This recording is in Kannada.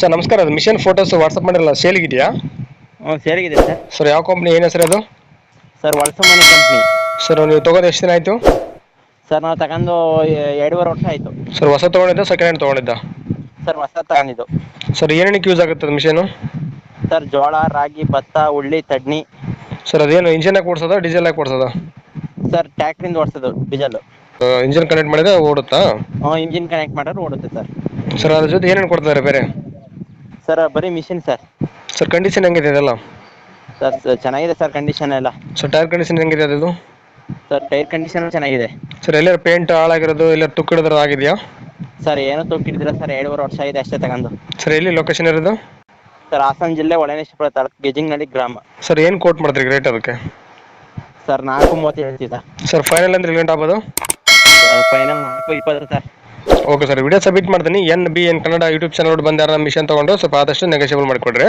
ಸರ್ ನಮಸ್ಕಾರ. ಅದು ಮಿಷನ್ ಫೋಟೋಸ್ ವಾಟ್ಸಪ್ ಮಾಡಿರಲ್ಲ ಸೇಲಿಗಿದೆಯಾ ಹ್ಞೂ ಸೇರಿಗಿದೆ ಸರ್. ಸರ್ ಯಾವ ಕಂಪ್ನಿ ಏನು ಹೆಸರು ಅದು? ಸರ್ ವಾಟ್ಸಪ್ ಮನೆ ಕಂಪ್ನಿ ಸರ್ ನೀವು ತೊಗೋದು ಎಷ್ಟು ದಿನ ಆಯಿತು? ಸರ್ ನಾವು ತಗೊಂಡು ಎ- ಎರಡೂವರೆ ವರ್ಷ ಆಯಿತು. ಸರ್ ಹೊಸ ತೊಗೊಂಡಿದ್ದ ಸೆಕೆಂಡ್ ಹ್ಯಾಂಡ್ ತೊಗೊಂಡಿದ್ದ? ಸರ್ ಹೊಸ ತಗೊಂಡಿದ್ದು. ಸರ್ ಏನೇನಕ್ಕೆ ಯೂಸ್ ಆಗುತ್ತೆ ಅದು ಮಿಷನು ಸರ್ ಜೋಳ ರಾಗಿ ಭತ್ತ ಉಳ್ಳಿ ತಡ್ನಿ. ಸರ್ ಅದೇನು ಇಂಜಿನ್ ಹಾಕಿ ಓಡಿಸೋದ ಡೀಸೆಲ್ ಹಾಕಿ ಓಡಿಸೋದ? ಸರ್ ಟ್ಯಾಕ್ಟ್ರಿಂದ ಓಡಿಸೋದು ಡೀಸೆಲ್ ಇಂಜಿನ್ ಕನೆಕ್ಟ್ ಮಾಡಿದ್ರೆ ಓಡುತ್ತಾ? ಹಾಂ ಇಂಜಿನ್ ಕನೆಕ್ಟ್ ಮಾಡಿದ್ರೆ ಓಡುತ್ತೆ ಸರ್. ಸರ್ ಅದ್ರ ಜೊತೆ ಏನೇನು ಕೊಡ್ತಾರೆ ಬೇರೆ? ಸರ್ ಬರೀ ಮಿಷಿನ್ ಸರ್. ಸರ್ ಕಂಡೀಷನ್ ಹೆಂಗಿದೆ ಇದೆಲ್ಲ? ಸರ್ ಚೆನ್ನಾಗಿದೆ ಸರ್ ಕಂಡೀಷನ್ ಎಲ್ಲ. ಸರ್ ಟೈರ್ ಕಂಡೀಷನ್ ಹೆಂಗಿದೆ ಅದು ಸರ್ ಟೈರ್ ಕಂಡೀಷನ್ ಚೆನ್ನಾಗಿದೆ. ಸರ್ ಎಲ್ಲರ ಪೇಂಟ್ ಹಾಳಾಗಿರೋದು ಎಲ್ಲ ತುಕ್ಕಿಡಿದ್ರೆ ಆಗಿದೆಯಾ? ಸರ್ ಏನೋ ತೂಕಿಡಿದಿಲ್ಲ ಸರ್ ಎರಡೂವರೆ ವರ್ಷ ಆಗಿದೆ ಅಷ್ಟೇ ತಗೊಂಡು. ಸರ್ ಎಲ್ಲಿ ಲೊಕೇಶನ್ ಇರೋದು? ಸರ್ ಹಾಸನ ಜಿಲ್ಲೆ ಒಳನೇಶ್ವರ ತಾಲೂಕು ಗೆಜಿಂಗ್ನಳ್ಳಿ ಗ್ರಾಮ. ಸರ್ ಏನು ಕೋಟ್ ಮಾಡ್ತೀರಿ ರೇಟ್ ಅದಕ್ಕೆ? ಸರ್ ನಾಲ್ಕು ಮೂವತ್ತು ಹೇಳ್ತಿದ್ದ ಸರ್. ಫೈನಲ್ ಅಂದ್ರೆ ಲೇಟ್ ಆಗ್ಬೋದು? ಸರ್ ಫೈನಲ್ ನಾಲ್ಕು ಇಪ್ಪತ್ತು sir. Okay sir video submit ಮಾಡ್ತೀನಿ. N B N Kannada YouTube channel ಬಂದು ಯಾರು ಮಿಷನ್ ತೊಗೊಂಡು ಸ್ವಲ್ಪ ಆದಷ್ಟು ನೆಗೋಷಿಯಬಲ್ ಮಾಡಿಕೊಡ್ರಿ.